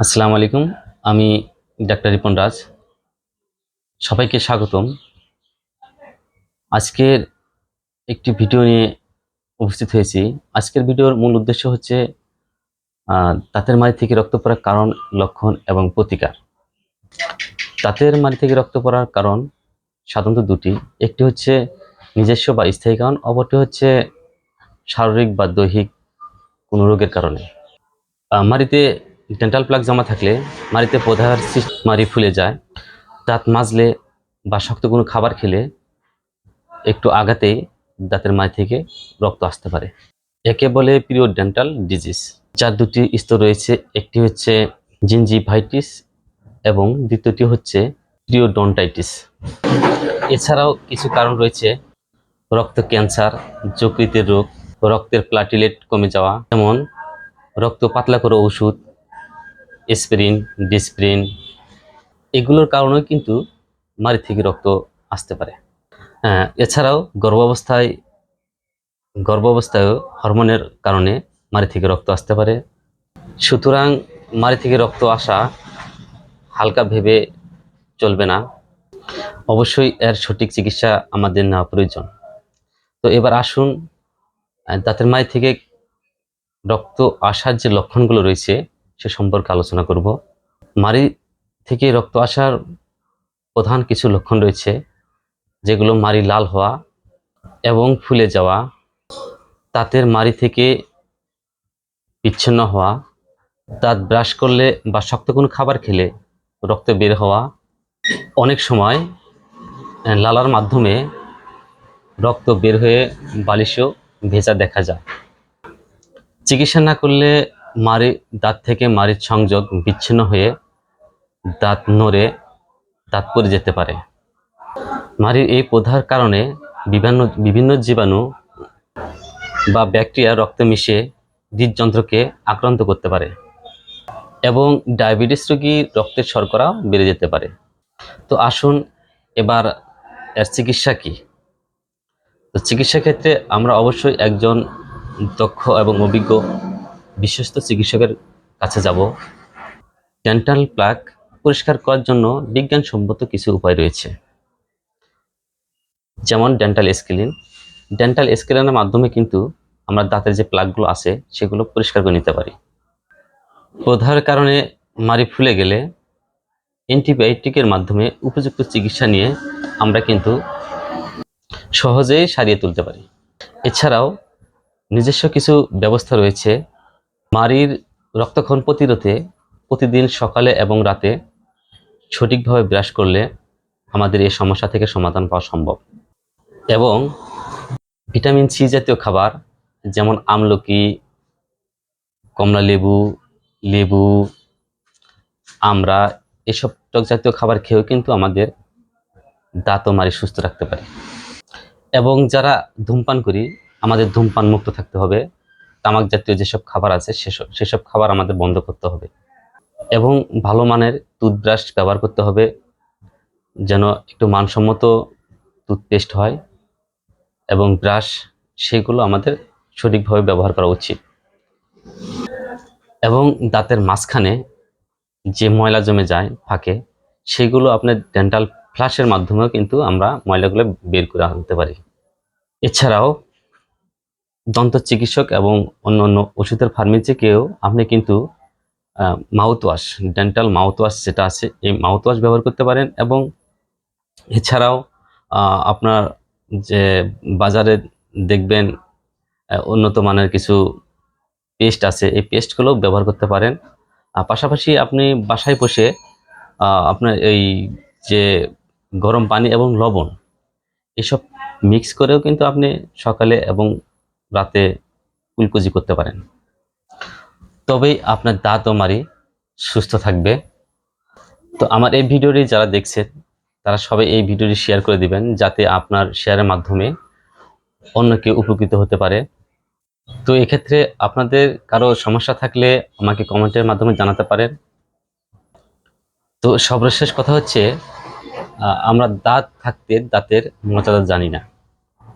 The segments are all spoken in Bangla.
আসসালামু আলাইকুম, আমি ডাক্তার রিপন রাজ। সবাইকে স্বাগতম। আজকের একটি ভিডিও নিয়ে উপস্থিত হয়েছি। আজকের ভিডিওর মূল উদ্দেশ্য হচ্ছে দাঁতের মাড়ি থেকে রক্ত পড়ার কারণ, লক্ষণ এবং প্রতিকার। দাঁতের মাড়ি থেকে রক্ত পড়ার কারণ সাধারণত দুটি। একটি হচ্ছে নিজস্ব বা স্থায়ী কারণ, অপরটি হচ্ছে শারীরিক বা দৈহিক কোনো রোগের কারণে। মাড়িতে ডেন্টাল প্লাগ জমা থাকলে মাড়িতে সৃষ্টি মাড়ি ফুলে যায়। দাঁত মাজলে বা শক্ত কোনো খাবার খেলে একটু আঘাতেই দাঁতের মাড়ি থেকে রক্ত আসতে পারে। একে বলে পিরিয়ড ডেন্টাল ডিজিজ যার দুটি স্তর রয়েছে, একটি হচ্ছে জিনজিভাইটিস এবং দ্বিতীয়টি হচ্ছে পিরিয়ডন্টাইটিস এছাড়াও কিছু কারণ রয়েছে, রক্ত ক্যান্সার, যকৃতের রোগ, রক্তের প্লাটিলেট কমে যাওয়া, যেমন রক্ত পাতলা করে ওষুধ এসপিরিন ডিসপ্রিন, এগুলোর কারণেও কিন্তু মারি থেকে রক্ত আসতে পারে। হ্যাঁ এছাড়াও গর্ভাবস্থায় গর্ভাবস্থায়ও হরমোনের কারণে মারি থেকে রক্ত আসতে পারে। সুতরাং মারি থেকে রক্ত আসা হালকা ভেবে চলবে না। অবশ্যই এর সঠিক চিকিৎসা আমাদের নেওয়া প্রয়োজন। তো এবার আসুন দাঁতের মাড়ি থেকে রক্ত আসার যে লক্ষণগুলো রয়েছে সে সম্পর্কে আলোচনা করব। মারি থেকে রক্ত আসার প্রধান কিছু লক্ষণ রয়েছে, যেগুলো মারি লাল হওয়া এবং ফুলে যাওয়া তাঁতের মাড়ি থেকে বিচ্ছিন্ন হওয়া, দাঁত ব্রাশ করলে বা শক্ত কোনো খাবার খেলে রক্ত বের হওয়া, অনেক সময় লালার মাধ্যমে রক্ত বের হয়ে বালিশও ভেজা দেখা যায়। চিকিৎসা না করলে মারি, দাঁত থেকে মারির সংযোগ বিচ্ছিন্ন হয়ে দাঁত নড়ে দাঁত পড়ে যেতে পারে। মারির এই প্রধার কারণে বিভিন্ন বিভিন্ন জীবাণু বা ব্যাকটেরিয়া রক্তে মিশে হৃদযন্ত্রকে আক্রান্ত করতে পারে এবং ডায়াবেটিস রোগীর রক্তের শর্করা বেড়ে যেতে পারে। তো আসুন এবার এর চিকিৎসা কী? তো চিকিৎসা ক্ষেত্রে আমরা অবশ্যই একজন দক্ষ এবং অভিজ্ঞ বিশ্বস্ত চিকিৎসকের কাছে যাব। ডেন্টাল প্লাক পরিষ্কার করার জন্য বিজ্ঞানসম্মত কিছু উপায় রয়েছে। যেমন ডেন্টাল স্কেলিন ডেন্টাল স্কেলিনের মাধ্যমে কিন্তু আমরা দাঁতের যে প্লাকগুলো আছে, সেগুলো পরিষ্কার করে নিতে পারি। প্রধার কারণে মারি ফুলে গেলে অ্যান্টিবায়োটিকের মাধ্যমে উপযুক্ত চিকিৎসা নিয়ে আমরা কিন্তু সহজেই সারিয়ে তুলতে পারি। এছাড়াও নিজস্ব কিছু ব্যবস্থা রয়েছে মাড়ির রক্তক্ষরণ প্রতিরোধে প্রতিদিন সকালে এবং রাতে সঠিকভাবে ব্রাশ করলে আমাদের এই সমস্যা থেকে সমাধান পাওয়া সম্ভব। এবং ভিটামিন সি জাতীয় খাবার যেমন আমলকি, কমলা লেবু লেবু আমরা এসব টক জাতীয় খাবার খেয়েও কিন্তু আমাদের দাঁত ও মাড়ি সুস্থ রাখতে পারি। এবং যারা ধূমপান করি, আমাদের ধূমপান মুক্ত থাকতে হবে। তামাক জাতীয় যেসব খাবার আছে, সেসব সেসব খাবার আমাদের বন্ধ করতে হবে। এবং ভালো মানের টুথব্রাশ ব্যবহার করতে হবে, যেন একটু মানসম্মত টুথপেস্ট হয় এবং ব্রাশ সেগুলো আমাদের সঠিকভাবে ব্যবহার করা উচিত। এবং দাঁতের মাঝখানে যে ময়লা জমে যায়, ফাঁকে, সেগুলো আপনার ডেন্টাল ফ্লাশের মাধ্যমেও কিন্তু আমরা ময়লাগুলো বের করে আনতে পারি। এছাড়াও দন্ত চিকিৎসক এবং অন্য অন্য ওষুধের ফার্মেসিকেও আপনি কিন্তু mouthwash dental mouthwash যেটা আছে, এই মাউথ ওয়াশ ব্যবহার করতে পারেন এবং এছাড়াও আপনার যে বাজারে দেখবেন উন্নত মানের কিছু পেস্ট আছে, এই পেস্টগুলো ব্যবহার করতে পারেন। আর পাশাপাশি আপনি বাসায় বসে আপনার এই যে গরম পানি এবং লবণ, এসব মিক্স করেও কিন্তু আপনি সকালে এবং রাতে কুলকুজি করতে পারেন। তবেই আপনার দাঁত ও মারি সুস্থ থাকবে। তো আমার এই ভিডিওটি যারা দেখছেন, তারা সবাই এই ভিডিওটি শেয়ার করে দিবেন যাতে আপনার শেয়ারের মাধ্যমে অন্য কেউ উপকৃত হতে পারে। তো এক্ষেত্রে আপনাদের কারও সমস্যা থাকলে আমাকে কমেন্টের মাধ্যমে জানাতে পারেন। তো সর্বশেষ কথা হচ্ছে আমরা দাঁত থাকতে দাঁতের মর্যাদা জানি না।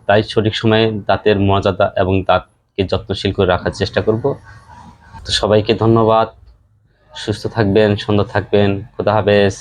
তাই সঠিক সময়ে দাঁতের মর্যাদা এবং দাঁতকে যত্নশীল করে রাখার চেষ্টা করব। তো সবাইকে ধন্যবাদ। সুস্থ থাকবেন, সুন্দর থাকবেন। খোদা হাফেজ।